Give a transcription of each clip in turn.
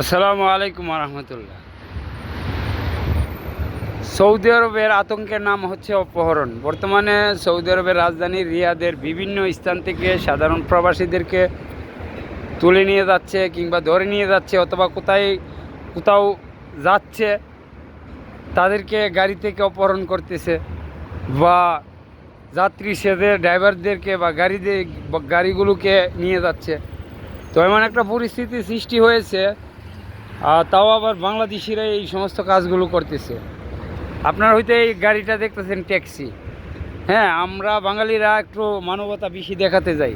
আসসালামু আলাইকুম রহমতুল্লাহ সৌদি আরবের আতঙ্কের নাম হচ্ছে অপহরণ। বর্তমানে সৌদি আরবের রাজধানী রিয়াদের বিভিন্ন স্থান থেকে সাধারণ প্রবাসীদেরকে তুলে নিয়ে যাচ্ছে কিংবা ধরে নিয়ে যাচ্ছে অথবা কোথায়, কোথাও যাচ্ছে, তাদেরকে গাড়ি থেকে অপহরণ করতেছে বা যাত্রী সেদে ড্রাইভারদেরকে বা গাড়িদের, গাড়িগুলোকে নিয়ে যাচ্ছে। তো এমন একটা পরিস্থিতি সৃষ্টি হয়েছে তাও আবার বাংলাদেশিরা এই সমস্ত কাজগুলো করতেছে। আপনার হয়তো এই গাড়িটা দেখতেছেন, ট্যাক্সি। হ্যাঁ আমরা বাঙালিরা একটু মানবতা বেশি দেখাতে যাই।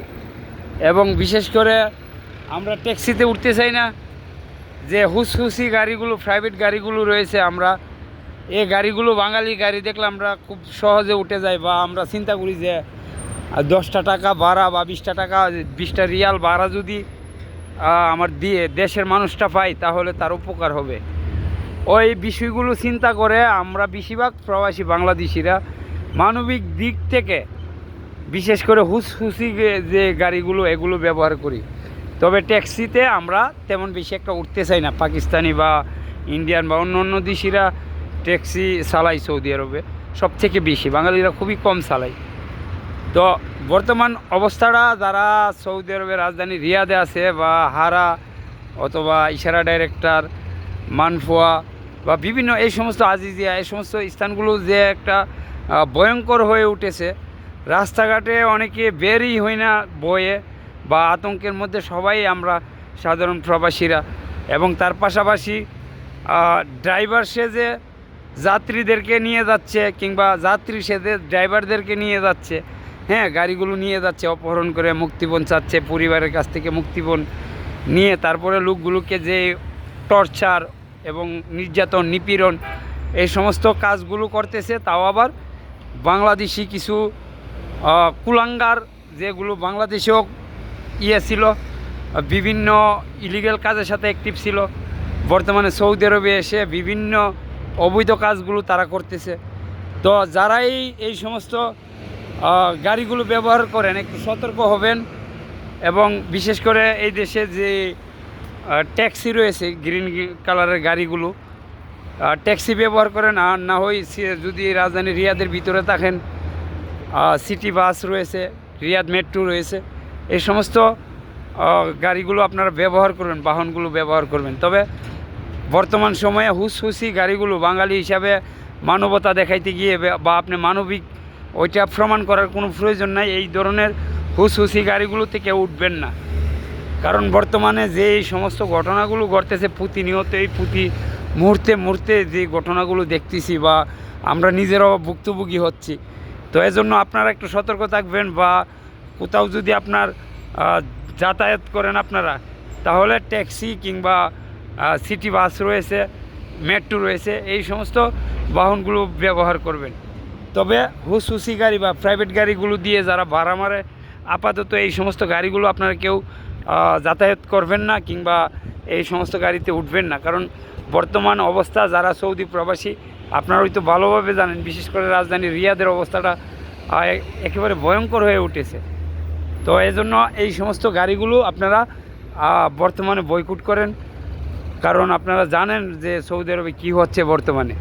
এবং বিশেষ করে আমরা ট্যাক্সিতে উঠতে চাই না। যে হুসহুসি গাড়িগুলো, প্রাইভেট গাড়িগুলো রয়েছে আমরা এই গাড়িগুলো বাঙালি গাড়ি দেখলে আমরা খুব সহজে উঠে যাই বা আমরা চিন্তা করি যে দশটা টাকা ভাড়া বা বিশটা টাকা, বিশটা রিয়াল ভাড়া যদি আমার দিয়ে দেশের মানুষটা পাই, তাহলে তার উপকার হবে। ওই বিষয়গুলো চিন্তা করে আমরা বেশিরভাগ প্রবাসী বাংলাদেশিরা মানবিক দিক থেকে বিশেষ করে হুসহুসি যে গাড়িগুলো, এগুলো ব্যবহার করি। তবে ট্যাক্সিতে আমরা তেমন বেশি একটা উঠতে চাই না। পাকিস্তানি বা ইন্ডিয়ান বা অন্য অন্য দেশিরা ট্যাক্সি চালাই সৌদি আরবে। সব থেকে বেশি। বাঙালিরা খুবই কম চালায়। তো বর্তমান অবস্থাটা যারা সৌদি আরবের রাজধানী রিয়াদে আছে বা হারা অথবা ইশারা ডাইরেক্টর, মানফোয়া বা বিভিন্ন এই সমস্ত আজিজিয়া, এই সমস্ত স্থানগুলো যে একটা ভয়ঙ্কর হয়ে উঠেছে। রাস্তাঘাটে অনেকে বেরই হয় না বয়ে বা আতঙ্কের মধ্যে সবাই আমরা সাধারণ প্রবাসীরা। এবং তার পাশাপাশি ড্রাইভার সেজে যাত্রীদেরকে নিয়ে যাচ্ছে কিংবা যাত্রী সেজে ড্রাইভারদেরকে নিয়ে যাচ্ছে। হ্যাঁ গাড়িগুলো নিয়ে যাচ্ছে, অপহরণ করে মুক্তিপণ চাচ্ছে, পরিবারের কাছ থেকে মুক্তিপণ নিয়ে তারপরে লোকগুলোকে যে টর্চার এবং নির্যাতন, নিপীড়ন এই সমস্ত কাজগুলো করতেছে, তাও আবার বাংলাদেশি কিছু কুলাঙ্গার যেগুলো বাংলাদেশেও ইয়ে ছিল, বিভিন্ন ইলিগেল কাজের সাথে অ্যাক্টিভ ছিল, বর্তমানে সৌদি আরবে এসে বিভিন্ন অবৈধ কাজগুলো তারা করতেছে। তো যারাই এই সমস্ত গাড়িগুলো ব্যবহার করেন, একটু সতর্ক হবেন এবং বিশেষ করে এই দেশে যে ট্যাক্সি রয়েছে, গ্রিন কালারের গাড়িগুলো ট্যাক্সি ব্যবহার করেন, আর না হয় যদি রাজধানী রিয়াদের ভিতরে থাকেন সিটি বাস রয়েছে, রিয়াদ মেট্রো রয়েছে, এই সমস্ত গাড়িগুলো আপনারা ব্যবহার করবেন, বাহনগুলো ব্যবহার করবেন। তবে বর্তমান সময়ে হুসহুসি গাড়িগুলো বাঙালি হিসাবে মানবতা দেখাইতে গিয়ে বা- বা আপনি মানবিক ওইটা প্রমাণ করার কোনো প্রয়োজন নাই। এই ধরনের হুসহুসি গাড়িগুলোতে কেউ উঠবেন না। কারণ বর্তমানে যে এই সমস্ত ঘটনাগুলো ঘটতেছে প্রতিনিয়ত এই প্রতি মুহূর্তে মুহূর্তে যে ঘটনাগুলো দেখতেছি বা আমরা নিজেরাও ভুক্তভোগী হচ্ছি। তো এজন্য আপনারা একটু সতর্ক থাকবেন বা কোথাও যদি আপনার যাতায়াত করেন আপনারা, তাহলে ট্যাক্সি কিংবা সিটি বাস রয়েছে, মেট্রো রয়েছে, এই সমস্ত বাহনগুলো ব্যবহার করবেন। তবে হুসহুসি গাড়ি বা প্রাইভেট গাড়িগুলো দিয়ে যারা ভাড়া মারে, আপাতত এই সমস্ত গাড়িগুলো আপনারা কেউ যাতায়াত করবেন না কিংবা এই সমস্ত গাড়িতে উঠবেন না। কারণ বর্তমান অবস্থা যারা সৌদি প্রবাসী, আপনারা হয়তো ভালোভাবে জানেন, বিশেষ করে রাজধানী রিয়াদের অবস্থাটা একেবারে ভয়ঙ্কর হয়ে উঠেছে। তো এই জন্য এই সমস্ত গাড়িগুলো আপনারা বর্তমানে বয়কুট করেন। কারণ আপনারা জানেন যে সৌদি আরবে কী হচ্ছে বর্তমানে।